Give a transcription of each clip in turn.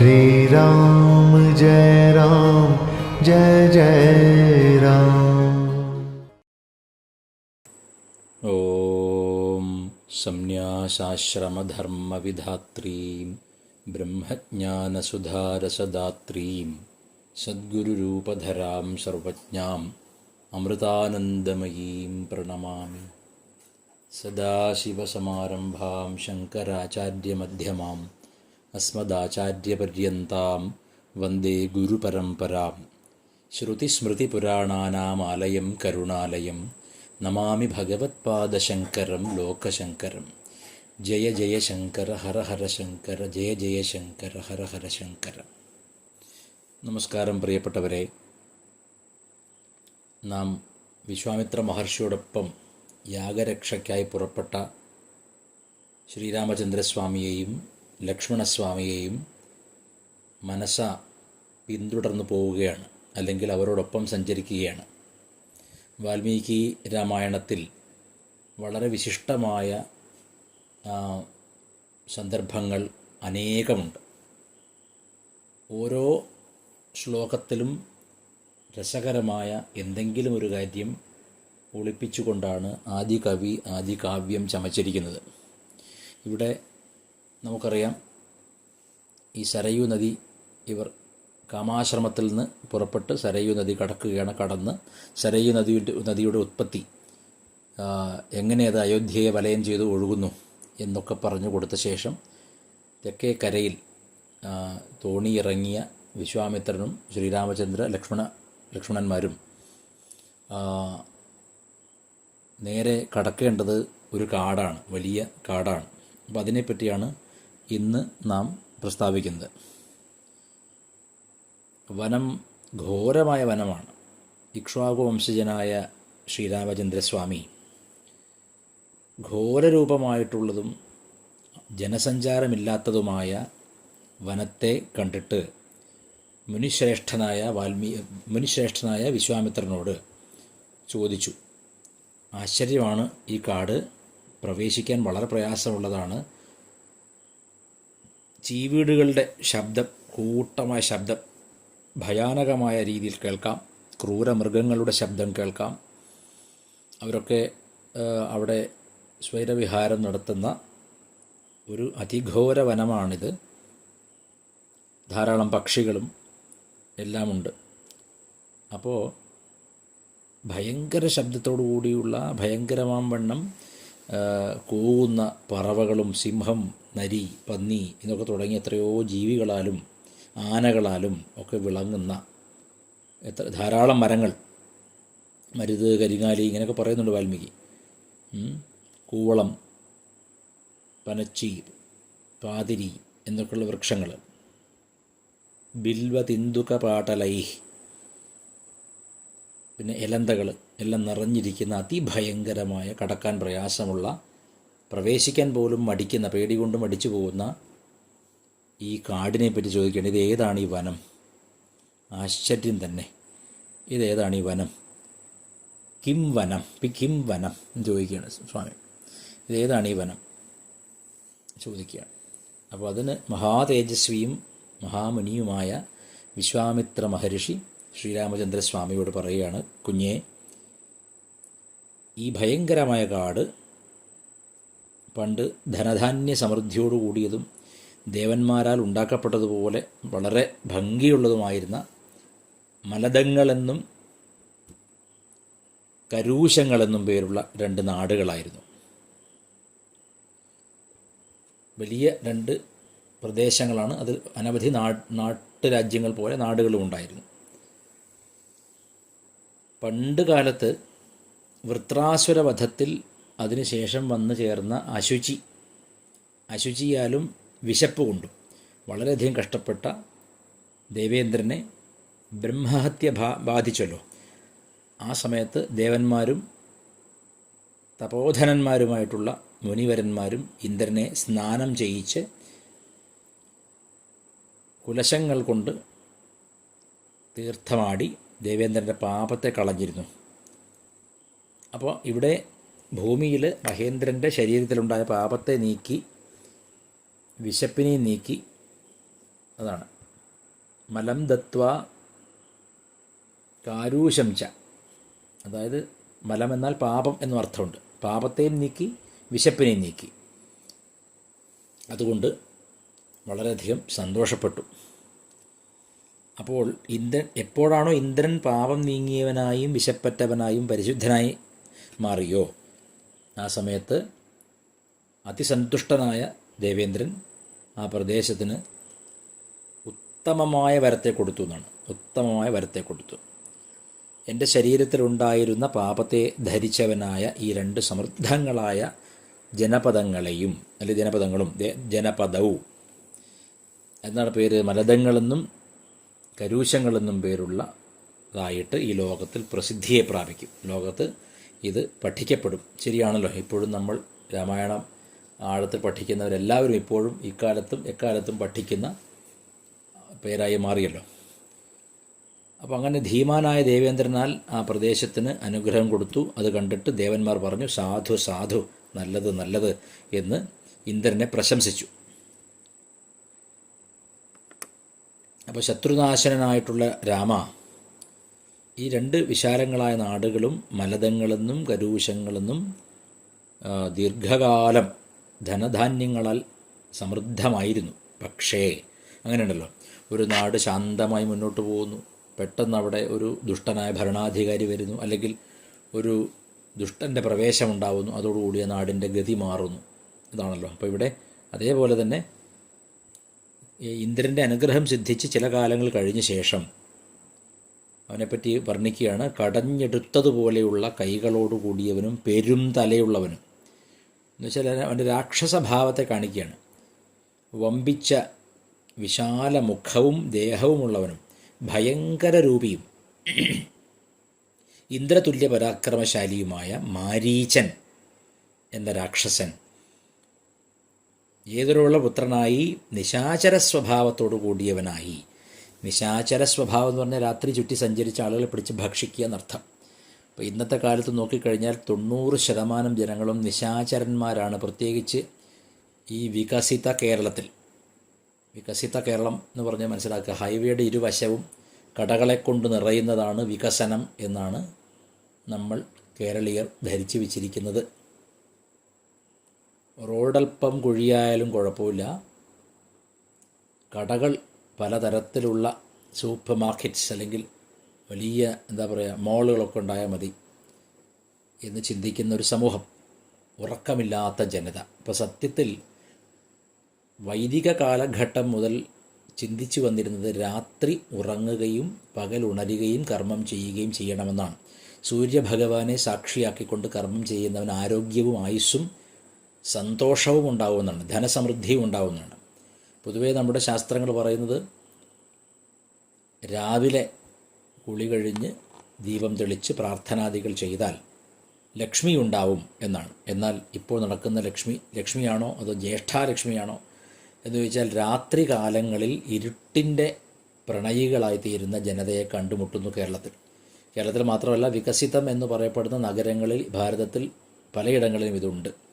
श्रीराम, जय राम, जय जय राम। ॐ संन्यासाश्रमधर्मविधात्रीं, ब्रह्मज्ञानसुधारसदात्रीं, सद्गुरुरूपधरां सर्वज्ञाम्, अमृतानन्दमयीं प्रणमामि। सदाशिवसमारम्भां शङ्कराचार्यमध्यमाम् അസ്മദാചാര്യപര്യന്താം വന്ദേ ഗുരുപരംപരാം ശ്രുതിസ്മൃതിപുരാണാനാമാലയം കരുണാലയം. നമാമി ഭഗവത്പാദശങ്കരം ലോകശങ്കരം. ജയ ജയ ശങ്കര ഹര ഹര ശങ്കര ജയ ജയ ശങ്കര ഹര ഹര ശങ്കര. നമസ്കാരം പ്രിയപ്പെട്ടവരെ. നാം വിശ്വാമിത്ര മഹർഷിയോടൊപ്പം യാഗരക്ഷയ്ക്കായി പുറപ്പെട്ട ശ്രീരാമചന്ദ്രസ്വാമിയെയും ലക്ഷ്മണസ്വാമിയെയും മനസ്സ പിന്തുടർന്നു പോവുകയാണ്. അല്ലെങ്കിൽ അവരോടൊപ്പം സഞ്ചരിക്കുകയാണ്. വാൽമീകി രാമായണത്തിൽ വളരെ വിശിഷ്ടമായ സന്ദർഭങ്ങൾ അനേകമുണ്ട്. ഓരോ ശ്ലോകത്തിലും രസകരമായ എന്തെങ്കിലും ഒരു കാര്യം ഒളിപ്പിച്ചുകൊണ്ടാണ് ആദികവി കവി ആദി കാവ്യം ചമച്ചിരിക്കുന്നത്. ഇവിടെ നമുക്കറിയാം ഈ സരയൂ നദി ഇവർ കാമാശ്രമത്തിൽ നിന്ന് പുറപ്പെട്ട് സരയൂ നദി കടക്കുകയാണ് കടന്ന് സരയൂ നദിയുടെ നദിയുടെ ഉത്പത്തി എങ്ങനെ അത് അയോധ്യയെ വലയം ചെയ്ത് ഒഴുകുന്നു എന്നൊക്കെ പറഞ്ഞു കൊടുത്ത ശേഷം തെക്കേ കരയിൽ തോണിയിറങ്ങിയ വിശ്വാമിത്രനും ശ്രീരാമചന്ദ്ര ലക്ഷ്മണ ലക്ഷ്മണന്മാരും നേരെ കടക്കേണ്ടത് ഒരു കാടാണ് വലിയ കാടാണ്. അപ്പോൾ അതിനെപ്പറ്റിയാണ് ഇന്ന് നാം പ്രസ്താവിക്കുന്നത്. വനം ഘോരമായ വനമാണ്. ഇക്ഷ്വാകു വംശജനായ ശ്രീരാമചന്ദ്രസ്വാമി ഘോരരൂപമായിട്ടുള്ളതും ജനസഞ്ചാരമില്ലാത്തതുമായ വനത്തെ കണ്ടിട്ട് മുനിശ്രേഷ്ഠനായ വാൽമീ മുനിശ്രേഷ്ഠനായ വിശ്വാമിത്രനോട് ചോദിച്ചു ആശ്ചര്യമാണ് ഈ കാട്? പ്രവേശിക്കാൻ വളരെ പ്രയാസമുള്ളതാണ്. ചീവീടുകളുടെ ശബ്ദം കൂട്ടമായ ശബ്ദം ഭയാനകമായ രീതിയിൽ കേൾക്കാം. ക്രൂരമൃഗങ്ങളുടെ ശബ്ദം കേൾക്കാം. അവരൊക്കെ അവിടെ സ്വൈരവിഹാരം നടത്തുന്ന ഒരു അതിഘോര വനമാണിത്. ധാരാളം പക്ഷികളും എല്ലാമുണ്ട്. അപ്പോൾ ഭയങ്കര ശബ്ദത്തോടു കൂടിയുള്ള ഭയങ്കരമാം വണ്ണം കൂവുന്ന പറവകളും സിംഹം നരി പന്നി എന്നൊക്കെ തുടങ്ങി എത്രയോ ജീവികളാലും ആനകളാലും ഒക്കെ വിളങ്ങുന്ന എത്ര ധാരാളം മരങ്ങൾ. മരുത് കരിങ്ങാലി ഇങ്ങനെയൊക്കെ പറയുന്നുണ്ട് വാൽമീകി. കൂവളം പനച്ചി പാതിരി എന്നൊക്കെയുള്ള വൃക്ഷങ്ങൾ. ബിൽവതിന്തുക പാടലൈ പിന്നെ എലന്തകൾ എല്ലാം നിറഞ്ഞിരിക്കുന്ന അതിഭയങ്കരമായ കടക്കാൻ പ്രയാസമുള്ള പ്രവേശിക്കാൻ പോലും മടിക്കുന്ന പേടി കൊണ്ട് മടിച്ചു പോകുന്ന ഈ കാടിനെ പറ്റി ചോദിക്കുകയാണ് ഇത് ഏതാണ് ഈ വനം? ആശ്ചര്യം തന്നെ. ഇതേതാണ് ഈ വനം? കിം വനം പി കിം വനം എന്ന് ചോദിക്കുകയാണ് സ്വാമി. ഇതേതാണ് ഈ വനം? ചോദിക്കുകയാണ്. അപ്പോൾ അതിന് മഹാതേജസ്വിയും മഹാമുനിയുമായ വിശ്വാമിത്ര മഹർഷി ശ്രീരാമചന്ദ്രസ്വാമിയോട് പറയുകയാണ് കുഞ്ഞേ ഈ ഭയങ്കരമായ കാട് പണ്ട് ധനധാന്യ സമൃദ്ധിയോടു കൂടിയതും ദേവന്മാരാൽ ഉണ്ടാക്കപ്പെട്ടതുപോലെ വളരെ ഭംഗിയുള്ളതുമായിരുന്ന മലദങ്ങളെന്നും കരൂശങ്ങളെന്നും പേരുള്ള രണ്ട് നാടുകളായിരുന്നു. വലിയ രണ്ട് പ്രദേശങ്ങളാണ് അതിൽ അനവധി നാട്ടുരാജ്യങ്ങൾ പോലെ നാടുകളും ഉണ്ടായിരുന്നു പണ്ട് കാലത്ത് വൃത്രാസുര വധത്തിൽ അതിനുശേഷം വന്നു ചേർന്ന അശുചി. അശുചിയാലും വിശപ്പ് കൊണ്ടും. വളരെയധികം കഷ്ടപ്പെട്ട ദേവേന്ദ്രനെ ബ്രഹ്മഹത്യ ബാ ബാധിച്ചല്ലോ. ആ സമയത്ത് ദേവന്മാരും തപോധനന്മാരുമായിട്ടുള്ള മുനിവരന്മാരും ഇന്ദ്രനെ സ്നാനം ചെയ്യിച്ച് കുലശങ്ങൾ കൊണ്ട് തീർത്ഥമാടി ദേവേന്ദ്രന്റെ പാപത്തെ കളഞ്ഞിരുന്നു. അപ്പോൾ ഇവിടെ ഭൂമിയിൽ മഹേന്ദ്രന്റെ ശരീരത്തിലുണ്ടായ പാപത്തെ നീക്കി വിശപ്പിനെ നീക്കി അതാണ്. മലം ദത്വ കാരൂശംച അതായത് മലം എന്നാൽ പാപം എന്നും അർത്ഥമുണ്ട്. പാപത്തെയും നീക്കി വിശപ്പിനെയും നീക്കി. അതുകൊണ്ട് വളരെയധികം സന്തോഷപ്പെട്ടു. അപ്പോൾ ഇന്ദ്രൻ എപ്പോഴാണോ ഇന്ദ്രൻ പാപം നീങ്ങിയവനായും വിശപ്പറ്റവനായും പരിശുദ്ധനായി മാറിയോ? ആ സമയത്ത് അതിസന്തുഷ്ടനായ ദേവേന്ദ്രൻ ആ പ്രദേശത്തിന് ഉത്തമമായ വരത്തെ കൊടുത്തു എന്നാണ്. ഉത്തമമായ വരത്തെ കൊടുത്തു. എന്റെ ശരീരത്തിലുണ്ടായിരുന്ന പാപത്തെ ധരിച്ചവനായ ഈ രണ്ട് സമൃദ്ധങ്ങളായ ജനപദങ്ങളെയും അല്ലെങ്കിൽ ജനപദങ്ങളും ജനപദവും എന്നാണ് പേര്. മലദങ്ങളെന്നും കരൂശങ്ങളെന്നും പേരുള്ളതായിട്ട് ഈ ലോകത്തിൽ പ്രസിദ്ധിയെ പ്രാപിക്കും. ലോകത്ത് ഇത് പഠിക്കപ്പെടും. ശരിയാണല്ലോ. ഇപ്പോഴും നമ്മൾ രാമായണം ആഴത്തിൽ പഠിക്കുന്നവരെല്ലാവരും ഇപ്പോഴും ഇക്കാലത്തും എക്കാലത്തും പഠിക്കുന്ന പേരായി മാറിയല്ലോ. അപ്പോൾ അങ്ങനെ ധീമാനായ ദേവേന്ദ്രനാൽ ആ പ്രദേശത്തിന് അനുഗ്രഹം കൊടുത്തു. അത് കണ്ടിട്ട് ദേവന്മാർ പറഞ്ഞു സാധു സാധു നല്ലത് നല്ലത് എന്ന് ഇന്ദ്രനെ പ്രശംസിച്ചു. അപ്പോൾ ശത്രുനാശനായിട്ടുള്ള രാമ ഈ രണ്ട് വിശാലങ്ങളായ നാടുകളും മലതങ്ങളെന്നും കരൂശങ്ങളെന്നും ദീർഘകാലം ധനധാന്യങ്ങളാൽ സമൃദ്ധമായിരുന്നു. പക്ഷേ അങ്ങനെയുണ്ടല്ലോ. ഒരു നാട് ശാന്തമായി മുന്നോട്ട് പോകുന്നു. പെട്ടെന്ന് അവിടെ ഒരു ദുഷ്ടനായ ഭരണാധികാരി വരുന്നു. അല്ലെങ്കിൽ ഒരു ദുഷ്ടന്റെ പ്രവേശമുണ്ടാവുന്നു. അതോടുകൂടി ആ നാടിന്റെ ഗതി മാറുന്നു. ഇതാണല്ലോ. അപ്പോൾ ഇവിടെ അതേപോലെ തന്നെ ഇന്ദ്രന്റെ അനുഗ്രഹം സിദ്ധിച്ച് ചില കാലങ്ങൾ കഴിഞ്ഞ ശേഷം അവനെപ്പറ്റി വർണിക്കുകയാണ് കടഞ്ഞെടുത്തതുപോലെയുള്ള കൈകളോട് കൂടിയവനും പെരും തലയുള്ളവനും. എന്നുവെച്ചാൽ അവന്റെ രാക്ഷസഭാവത്തെ കാണിക്കുകയാണ്. വമ്പിച്ച വിശാല മുഖവും ദേഹവുമുള്ളവനും ഭയങ്കര രൂപിയും ഇന്ദ്രതുല്യ പരാക്രമശാലിയുമായ മാരീചൻ എന്ന രാക്ഷസൻ ഏതൊരുള്ള പുത്രനായി? നിശാചര സ്വഭാവത്തോടു കൂടിയവനായി. നിശാചര സ്വഭാവം എന്ന് പറഞ്ഞാൽ രാത്രി ചുറ്റി സഞ്ചരിച്ച ആളുകളെ പിടിച്ച് ഭക്ഷിക്കുക എന്നർത്ഥം. അപ്പോൾ ഇന്നത്തെ കാലത്ത് നോക്കിക്കഴിഞ്ഞാൽ തൊണ്ണൂറ് ശതമാനം ജനങ്ങളും നിശാചരന്മാരാണ്. പ്രത്യേകിച്ച് ഈ വികസിത കേരളത്തിൽ. വികസിത കേരളം എന്ന് പറഞ്ഞാൽ മനസ്സിലാക്കുക. ഹൈവേയുടെ ഇരുവശവും കടകളെ കൊണ്ട് നിറയുന്നതാണ് വികസനം എന്നാണ് നമ്മൾ കേരളീയർ ധരിച്ചു വച്ചിരിക്കുന്നത്. റോഡൽപ്പം കുഴിയായാലും കുഴപ്പമില്ല. കടകൾ പലതരത്തിലുള്ള സൂപ്പർ മാർക്കറ്റ്സ് അല്ലെങ്കിൽ വലിയ എന്താ പറയുക മോളുകളൊക്കെ ഉണ്ടായാൽ മതി എന്ന് ചിന്തിക്കുന്ന ഒരു സമൂഹം. ഉറക്കമില്ലാത്ത ജനത. അപ്പോൾ സത്യത്തിൽ വൈദിക കാലഘട്ടം മുതൽ ചിന്തിച്ചു വന്നിരുന്നത് രാത്രി ഉറങ്ങുകയും പകൽ ഉണരുകയും കർമ്മം ചെയ്യുകയും ചെയ്യണമെന്നാണ്. സൂര്യഭഗവാനെ സാക്ഷിയാക്കിക്കൊണ്ട് കർമ്മം ചെയ്യുന്നവൻ ആരോഗ്യവും ആയുസ്സും സന്തോഷവും ഉണ്ടാവുന്നതാണ് ധനസമൃദ്ധിയും ഉണ്ടാവുന്നതാണ്. പൊതുവേ നമ്മുടെ ശാസ്ത്രങ്ങൾ പറയുന്നത് രാവിലെ കുളി കഴിഞ്ഞ് ദീപം തെളിച്ച് പ്രാർത്ഥനാദികൾ ചെയ്താൽ ലക്ഷ്മി ഉണ്ടാവും എന്നാണ്. എന്നാൽ ഇപ്പോൾ നടക്കുന്ന ലക്ഷ്മി ലക്ഷ്മിയാണോ അതോ ജ്യേഷ്ഠാലക്ഷ്മിയാണോ എന്ന് ചോദിച്ചാൽ രാത്രി കാലങ്ങളിൽ ഇരുട്ടിന്റെ പ്രണയികളായിത്തീരുന്ന ജനതയെ കണ്ടുമുട്ടുന്നു കേരളത്തിൽ. കേരളത്തിൽ മാത്രമല്ല വികസിതം എന്ന് പറയപ്പെടുന്ന നഗരങ്ങളിൽ ഭാരതത്തിൽ പലയിടങ്ങളിലും ഇതുണ്ട്.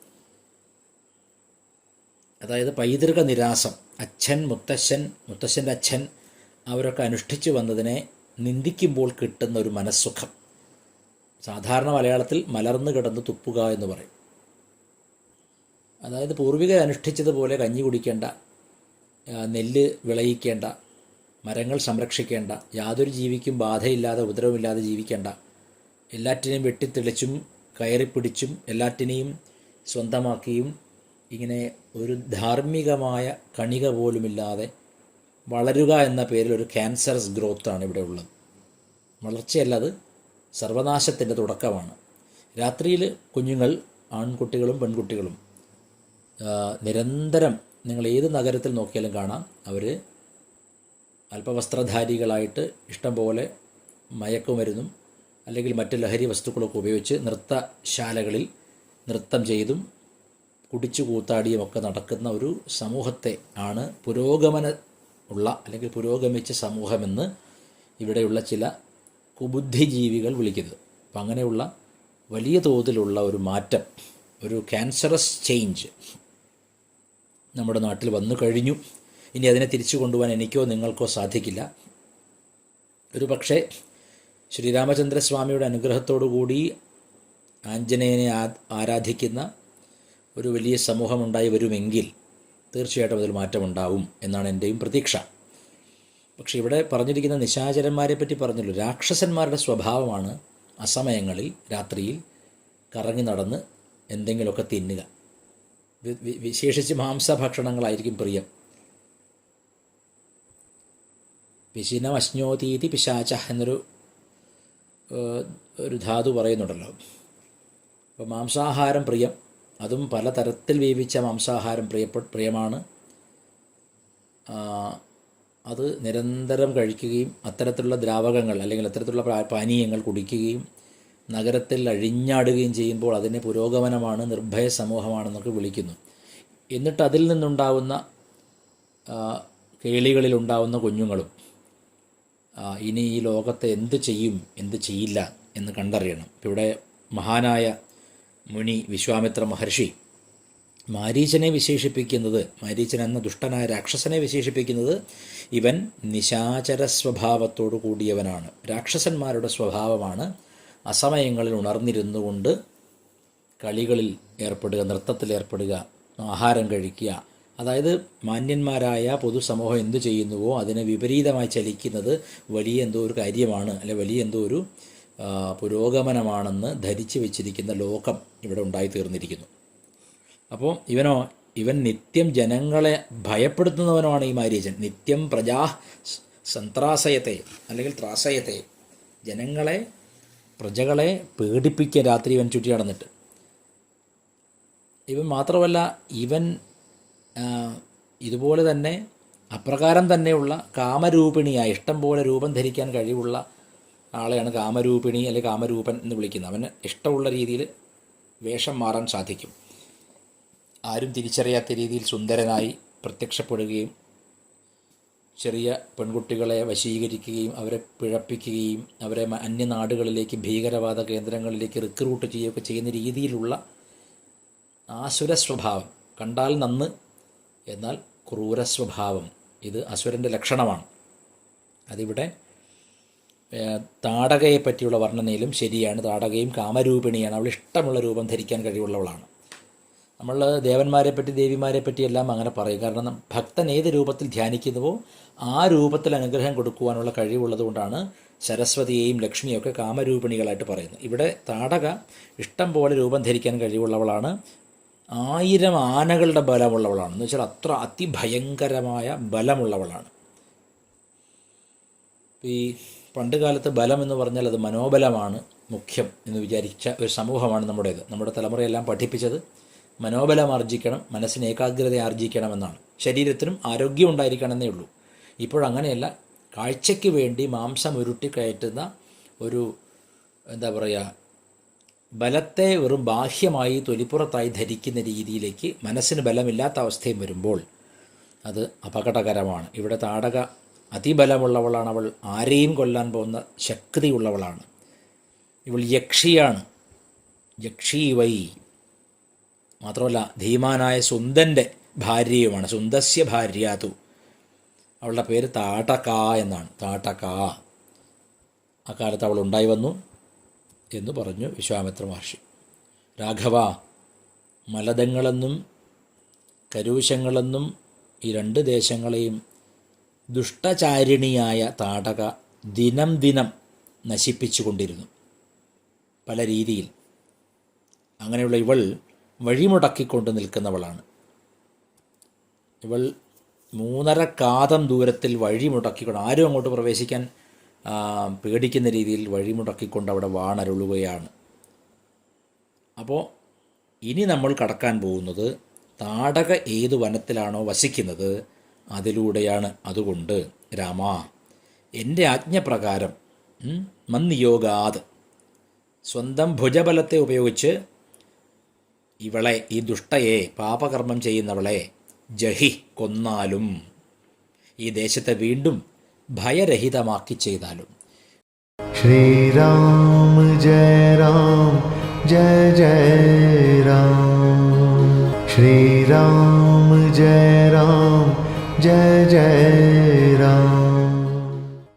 അതായത് പൈതൃക നിരാസം അച്ഛൻ മുത്തശ്ശൻ മുത്തശ്ശന്റെ അച്ഛൻ അവരൊക്കെ അനുഷ്ഠിച്ചു വന്നതിനെ നിന്ദിക്കുമ്പോൾ കിട്ടുന്ന ഒരു മനസ്സുഖം. സാധാരണ മലയാളത്തിൽ മലർന്നു കിടന്ന് തുപ്പുക എന്ന് പറയും. അതായത് പൂർവികർ അനുഷ്ഠിച്ചതുപോലെ കഞ്ഞി കുടിക്കേണ്ട നെല്ല് വിളയിക്കേണ്ട മരങ്ങൾ സംരക്ഷിക്കേണ്ട യാതൊരു ജീവിക്കും ബാധയില്ലാതെ ഉപദ്രവമില്ലാതെ ജീവിക്കേണ്ട എല്ലാറ്റിനെയും വെട്ടിത്തെളിച്ചും കയറിപ്പിടിച്ചും എല്ലാറ്റിനെയും സ്വന്തമാക്കിയും ഇങ്ങനെ ഒരു ധാർമ്മികമായ കണിക പോലുമില്ലാതെ വളരുക എന്ന പേരിൽ ഒരു ക്യാൻസറസ് ഗ്രോത്താണ് ഇവിടെ ഉള്ളത്. വളർച്ചയല്ല അത് സർവനാശത്തിന്റെ തുടക്കമാണ്. രാത്രിയിൽ കുഞ്ഞുങ്ങൾ ആൺകുട്ടികളും പെൺകുട്ടികളും നിരന്തരം നിങ്ങൾ ഏത് നഗരത്തിൽ നോക്കിയാലും കാണാം അവർ അല്പവസ്ത്രധാരികളായിട്ട് ഇഷ്ടംപോലെ മയക്കുമരുന്നും അല്ലെങ്കിൽ മറ്റ് ലഹരി വസ്തുക്കളൊക്കെ ഉപയോഗിച്ച് നൃത്തശാലകളിൽ നൃത്തം ചെയ്തും കുടിച്ചു കൂത്താടിയും ഒക്കെ നടക്കുന്ന ഒരു സമൂഹത്തെ ആണ് പുരോഗമന ഉള്ള അല്ലെങ്കിൽ പുരോഗമിച്ച സമൂഹമെന്ന് ഇവിടെയുള്ള ചില കുബുദ്ധിജീവികൾ വിളിക്കുന്നത്. അപ്പം അങ്ങനെയുള്ള വലിയ തോതിലുള്ള ഒരു മാറ്റം ഒരു ക്യാൻസറസ് ചേഞ്ച് നമ്മുടെ നാട്ടിൽ വന്നു കഴിഞ്ഞു. ഇനി അതിനെ തിരിച്ചു കൊണ്ടുപോകാൻ എനിക്കോ നിങ്ങൾക്കോ സാധിക്കില്ല. ഒരു പക്ഷേ ശ്രീരാമചന്ദ്രസ്വാമിയുടെ അനുഗ്രഹത്തോടു കൂടി ആഞ്ജനേയനെ ആരാധിക്കുന്ന ഒരു വലിയ സമൂഹമുണ്ടായി വരുമെങ്കിൽ തീർച്ചയായിട്ടും അതിൽ മാറ്റമുണ്ടാവും എന്നാണ് എന്റെയും പ്രതീക്ഷ. പക്ഷേ ഇവിടെ പറഞ്ഞിരിക്കുന്ന നിശാചരന്മാരെ പറ്റി പറഞ്ഞല്ലോ രാക്ഷസന്മാരുടെ സ്വഭാവമാണ് അസമയങ്ങളിൽ രാത്രിയിൽ കറങ്ങി നടന്ന് എന്തെങ്കിലുമൊക്കെ തിന്നുക. വിശേഷിച്ച് മാംസഭക്ഷണങ്ങളായിരിക്കും പ്രിയം. പിശിനം അശ്നോതീതി പിശാച എന്നൊരു ഒരു ധാതു പറയുന്നുണ്ടല്ലോ. അപ്പോൾ മാംസാഹാരം പ്രിയം. അതും പലതരത്തിൽ വേവിച്ച മാംസാഹാരം പ്രിയപ്പെട്ട പ്രിയമാണ്. അത് നിരന്തരം കഴിക്കുകയും അത്തരത്തിലുള്ള ദ്രാവകങ്ങൾ അല്ലെങ്കിൽ അത്തരത്തിലുള്ള പാനീയങ്ങൾ കുടിക്കുകയും നഗരത്തിൽ അഴിഞ്ഞാടുകയും ചെയ്യുമ്പോൾ അതിനെ പുരോഗമനമാണ് നിർഭയ സമൂഹമാണെന്നൊക്കെ വിളിക്കുന്നു. എന്നിട്ട് അതിൽ നിന്നുണ്ടാവുന്ന കേളികളിലുണ്ടാവുന്ന കുഞ്ഞുങ്ങളും ഇനി ഈ ലോകത്തെ എന്ത് ചെയ്യും എന്ത് ചെയ്യില്ല എന്ന് കണ്ടറിയണം. ഇവിടെ മഹാനായ മുനി വിശ്വാമിത്ര മഹർഷി മാരീചനെ വിശേഷിപ്പിക്കുന്നത് മാരീചൻ എന്ന ദുഷ്ടനായ രാക്ഷസനെ വിശേഷിപ്പിക്കുന്നത് ഇവൻ നിശാചര സ്വഭാവത്തോടു കൂടിയവനാണ്. രാക്ഷസന്മാരുടെ സ്വഭാവമാണ് അസമയങ്ങളിൽ ഉണർന്നിരുന്നു കൊണ്ട് കളികളിൽ ഏർപ്പെടുക നൃത്തത്തിൽ ഏർപ്പെടുക ആഹാരം കഴിക്കുക. അതായത് മാന്യന്മാരായ പൊതുസമൂഹം എന്തു ചെയ്യുന്നുവോ അതിനെ വിപരീതമായി ചലിക്കുന്നത് വലിയ എന്തോ ഒരു കാര്യമാണ് അല്ലെ വലിയ എന്തോ ഒരു പുരോഗമനമാണെന്ന് ധരിച്ചു വെച്ചിരിക്കുന്ന ലോകം ഇവിടെ ഉണ്ടായിത്തീർന്നിരിക്കുന്നു. അപ്പോൾ ഇവനോ ഇവൻ നിത്യം ജനങ്ങളെ ഭയപ്പെടുത്തുന്നവനുമാണ് ഈ മാരീചൻ നിത്യം പ്രജാ സന്ത്രാസയത്തെ അല്ലെങ്കിൽ ത്രാസയത്തെ ജനങ്ങളെ പ്രജകളെ പേടിപ്പിക്കുക രാത്രി ഇവൻ ചുറ്റി നടന്നിട്ട്. ഇവൻ മാത്രമല്ല ഇവൻ ഇതുപോലെ തന്നെ അപ്രകാരം തന്നെയുള്ള കാമരൂപിണിയായ ഇഷ്ടം പോലെ രൂപം ധരിക്കാൻ കഴിവുള്ള ആളെയാണ് കാമരൂപിണി അല്ലെങ്കിൽ കാമരൂപൻ എന്ന് വിളിക്കുന്നത്. അവന് ഇഷ്ടമുള്ള രീതിയിൽ വേഷം മാറാൻ സാധിക്കും. ആരും തിരിച്ചറിയാത്ത രീതിയിൽ സുന്ദരനായി പ്രത്യക്ഷപ്പെടുകയും ചെറിയ പെൺകുട്ടികളെ വശീകരിക്കുകയും അവരെ പിഴപ്പിക്കുകയും അവരെ അന്യനാടുകളിലേക്ക് ഭീകരവാദ കേന്ദ്രങ്ങളിലേക്ക് റിക്രൂട്ട് ചെയ്യുകയൊക്കെ ചെയ്യുന്ന രീതിയിലുള്ള ആസുര സ്വഭാവം. കണ്ടാൽ നന്ന് എന്നാൽ ക്രൂര സ്വഭാവം. ഇത് അസുരന്റെ ലക്ഷണമാണ്. അതിവിടെ താടകയെ പറ്റിയുള്ള വർണനയിലും ശരിയാണ്. താടകയും കാമരൂപിണിയാണ്. അവൾ ഇഷ്ടമുള്ള രൂപം ധരിക്കാൻ കഴിവുള്ളവളാണ്. നമ്മൾ ദേവന്മാരെ പറ്റി ദേവിമാരെ പറ്റി എല്ലാം അങ്ങനെ പറയും. കാരണം ഭക്തൻ ഏത് രൂപത്തിൽ ധ്യാനിക്കുന്നുവോ ആ രൂപത്തിൽ അനുഗ്രഹം കൊടുക്കുവാനുള്ള കഴിവുള്ളതുകൊണ്ടാണ് സരസ്വതിയെയും ലക്ഷ്മിയൊക്കെ കാമരൂപിണികളായിട്ട് പറയുന്നത്. ഇവിടെ താടക ഇഷ്ടം പോലെ രൂപം ധരിക്കാൻ കഴിവുള്ളവളാണ്. ആയിരം ആനകളുടെ ബലമുള്ളവളാണ്. എന്ന് വെച്ചാൽ അത്ര അതിഭയങ്കരമായ ബലമുള്ളവളാണ്. ഈ പണ്ട് കാലത്ത് ബലം എന്ന് പറഞ്ഞാൽ അത് മനോബലമാണ് മുഖ്യം എന്ന് വിചാരിച്ച ഒരു സമൂഹമാണ് നമ്മുടേത്. നമ്മുടെ തലമുറയെല്ലാം പഠിപ്പിച്ചത് മനോബലം ആർജിക്കണം മനസ്സിന് ഏകാഗ്രത ആർജിക്കണം എന്നാണ്. ശരീരത്തിനും ആരോഗ്യം ഉണ്ടായിരിക്കണമെന്നേ ഉള്ളൂ. ഇപ്പോഴങ്ങനെയല്ല കാഴ്ചയ്ക്ക് വേണ്ടി മാംസം ഉരുട്ടി കയറ്റുന്ന ഒരു എന്താ പറയുക ബലത്തെ വെറും ബാഹ്യമായി തൊലിപ്പുറത്തായി ധരിക്കുന്ന രീതിയിലേക്ക് മനസ്സിന് ബലമില്ലാത്ത അവസ്ഥയും വരുമ്പോൾ അത് അപകടകരമാണ്. ഇവിടെ താടക അതിബലമുള്ളവളാണ് അവൾ. ആരെയും കൊല്ലാൻ പോകുന്ന ശക്തിയുള്ളവളാണ്. ഇവൾ യക്ഷിയാണ്. യക്ഷി വൈ മാത്രമല്ല ധീമാനായ സുന്ദന്റെ ഭാര്യയുമാണ്. സുന്ദസ്യ ഭാര്യാതു. അവളുടെ പേര് താടക എന്നാണ്. താടക. അക്കാലത്ത് അവൾ ഉണ്ടായി വന്നു എന്ന് പറഞ്ഞു വിശ്വാമിത്ര മഹർഷി. രാഘവ മലതങ്ങളെന്നും കരൂശങ്ങളെന്നും ഈ രണ്ട് ദേശങ്ങളെയും ദുഷ്ടചാരിണിയായ താടക ദിനം ദിനം നശിപ്പിച്ചു കൊണ്ടിരുന്നു പല രീതിയിൽ. അങ്ങനെയുള്ള ഇവൾ വഴിമുടക്കിക്കൊണ്ട് നിൽക്കുന്നവളാണ്. ഇവൾ മൂന്നര കാതം ദൂരത്തിൽ വഴിമുടക്കിക്കൊണ്ട് ആരും അങ്ങോട്ട് പ്രവേശിക്കാൻ പേടിക്കുന്ന രീതിയിൽ വഴിമുടക്കിക്കൊണ്ട് അവിടെ വാണരുളുകയാണ്. അപ്പോൾ ഇനി നമ്മൾ കടക്കാൻ പോകുന്നത് താടക ഏത് വനത്തിലാണോ വസിക്കുന്നത് അതിലൂടെയാണ് അതുകൊണ്ട് രാമ എന്റെ ആജ്ഞപ്രകാരം മന്നിയോഗാത്. സ്വന്തം ഭുജബലത്തെ ഉപയോഗിച്ച് ഇവളെ ഈ ദുഷ്ടയെ പാപകർമ്മം ചെയ്യുന്നവളെ ജഹി കൊന്നാലും ഈ ദേശത്തെ വീണ്ടും ഭയരഹിതമാക്കി ചെയ്താലും. ശ്രീരാം ജയ രാം ജയ ജയ രാം ശ്രീരാം ജയ രാം जय जय